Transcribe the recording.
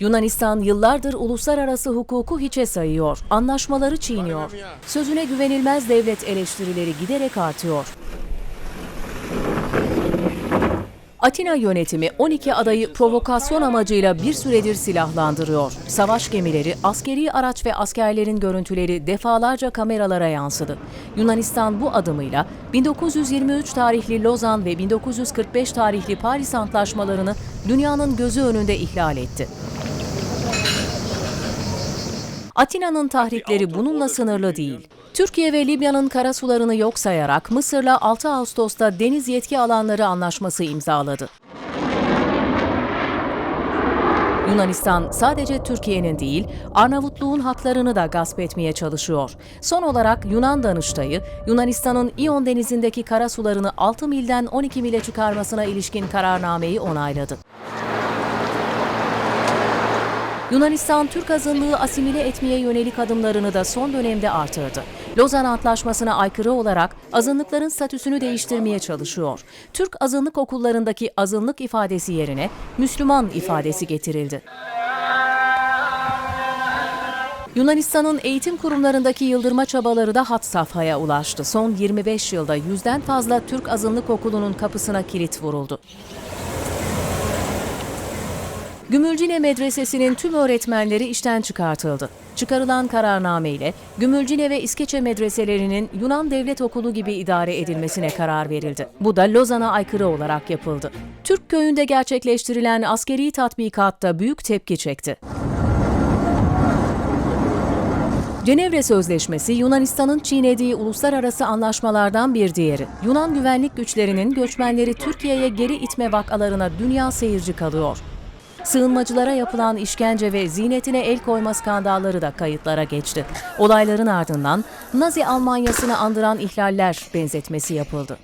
Yunanistan yıllardır uluslararası hukuku hiçe sayıyor, anlaşmaları çiğniyor. Sözüne güvenilmez devlet eleştirileri giderek artıyor. Atina yönetimi 12 adayı provokasyon amacıyla bir süredir silahlandırıyor. Savaş gemileri, askeri araç ve askerlerin görüntüleri defalarca kameralara yansıdı. Yunanistan bu adımıyla 1923 tarihli Lozan ve 1945 tarihli Paris Antlaşmalarını dünyanın gözü önünde ihlal etti. Atina'nın tahrikleri bununla sınırlı değil. Türkiye ve Libya'nın karasularını yok sayarak Mısır'la 6 Ağustos'ta deniz yetki alanları anlaşması imzaladı. Yunanistan sadece Türkiye'nin değil, Arnavutluğun haklarını da gasp etmeye çalışıyor. Son olarak Yunan Danıştay'ı, Yunanistan'ın İyon denizindeki karasularını 6 milden 12 mile çıkarmasına ilişkin kararnameyi onayladı. Yunanistan Türk azınlığı asimile etmeye yönelik adımlarını da son dönemde artırdı. Lozan Antlaşması'na aykırı olarak azınlıkların statüsünü değiştirmeye çalışıyor. Türk azınlık okullarındaki azınlık ifadesi yerine Müslüman ifadesi getirildi. Yunanistan'ın eğitim kurumlarındaki yıldırma çabaları da hat safhaya ulaştı. Son 25 yılda yüzden fazla Türk azınlık okulunun kapısına kilit vuruldu. Gümülcine Medresesi'nin tüm öğretmenleri işten çıkartıldı. Çıkarılan kararname ile Gümülcine ve İskeçe medreselerinin Yunan Devlet Okulu gibi idare edilmesine karar verildi. Bu da Lozan'a aykırı olarak yapıldı. Türk köyünde gerçekleştirilen askeri tatbikatta büyük tepki çekti. Cenevre Sözleşmesi Yunanistan'ın çiğnediği uluslararası anlaşmalardan bir diğeri. Yunan güvenlik güçlerinin göçmenleri Türkiye'ye geri itme vakalarına dünya seyirci kalıyor. Sığınmacılara yapılan işkence ve ziynetine el koyma skandalları da kayıtlara geçti. Olayların ardından Nazi Almanyasını andıran ihlaller benzetmesi yapıldı.